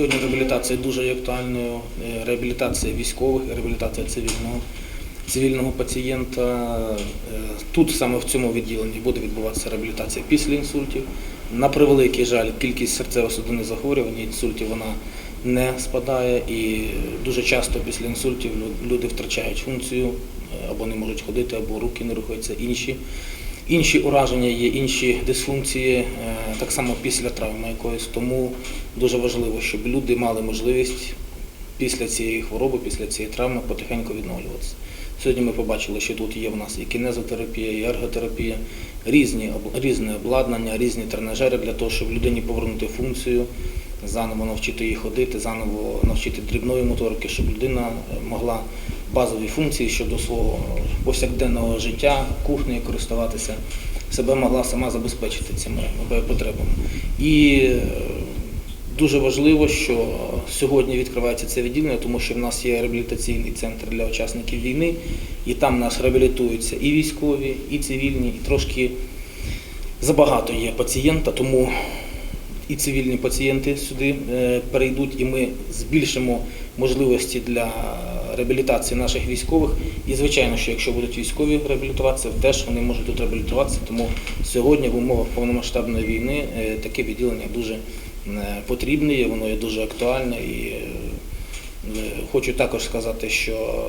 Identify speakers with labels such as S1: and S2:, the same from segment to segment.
S1: Сьогодні реабілітація дуже актуальною. Е, Реабілітація військових, реабілітація цивільного, цивільного пацієнта. Е, Тут саме в цьому відділенні буде відбуватися реабілітація після інсультів. На превеликий жаль, кількість серцево-судинних захворювань, інсультів вона не спадає, і дуже часто після інсультів люди втрачають функцію е, або не можуть ходити, або руки не рухаються інші. Інші ураження є, інші дисфункції, е, так само після травми якоїсь. Тому дуже важливо, щоб люди мали можливість після цієї хвороби, після цієї травми потихеньку відновлюватися. Сьогодні ми побачили, що тут є в нас і кінезотерапія, і ерготерапія, різні, різне обладнання, різні тренажери для того, щоб людині повернути функцію, заново навчити її ходити, заново навчити дрібної моторики, щоб людина могла базові функції щодо свого повсякденного життя, кухнею користуватися, себе могла сама забезпечити цими потребами. І е, Дуже важливо, що сьогодні відкривається це відділення, тому що в нас є реабілітаційний центр для учасників війни, і там нас реабілітуються і військові, і цивільні, і трошки забагато є пацієнта, тому і цивільні пацієнти сюди е, перейдуть, і ми збільшимо можливості для реабілітації наших військових. І звичайно, що якщо будуть військові реабілітуватися, теж вони можуть тут реабілітуватися. Тому сьогодні в умовах повномасштабної війни е, таке відділення дуже е, потрібне, є, воно є дуже актуальне. І е, хочу також сказати, що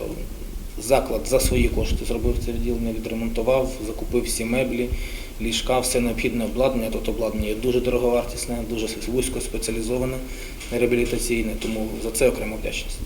S1: заклад за свої кошти зробив це відділення, відремонтував, закупив всі меблі, ліжка, все необхідне обладнання. Тут обладнання є дуже дороговартісне, дуже вузько спеціалізоване, реабілітаційне, тому за це окрема вдячність.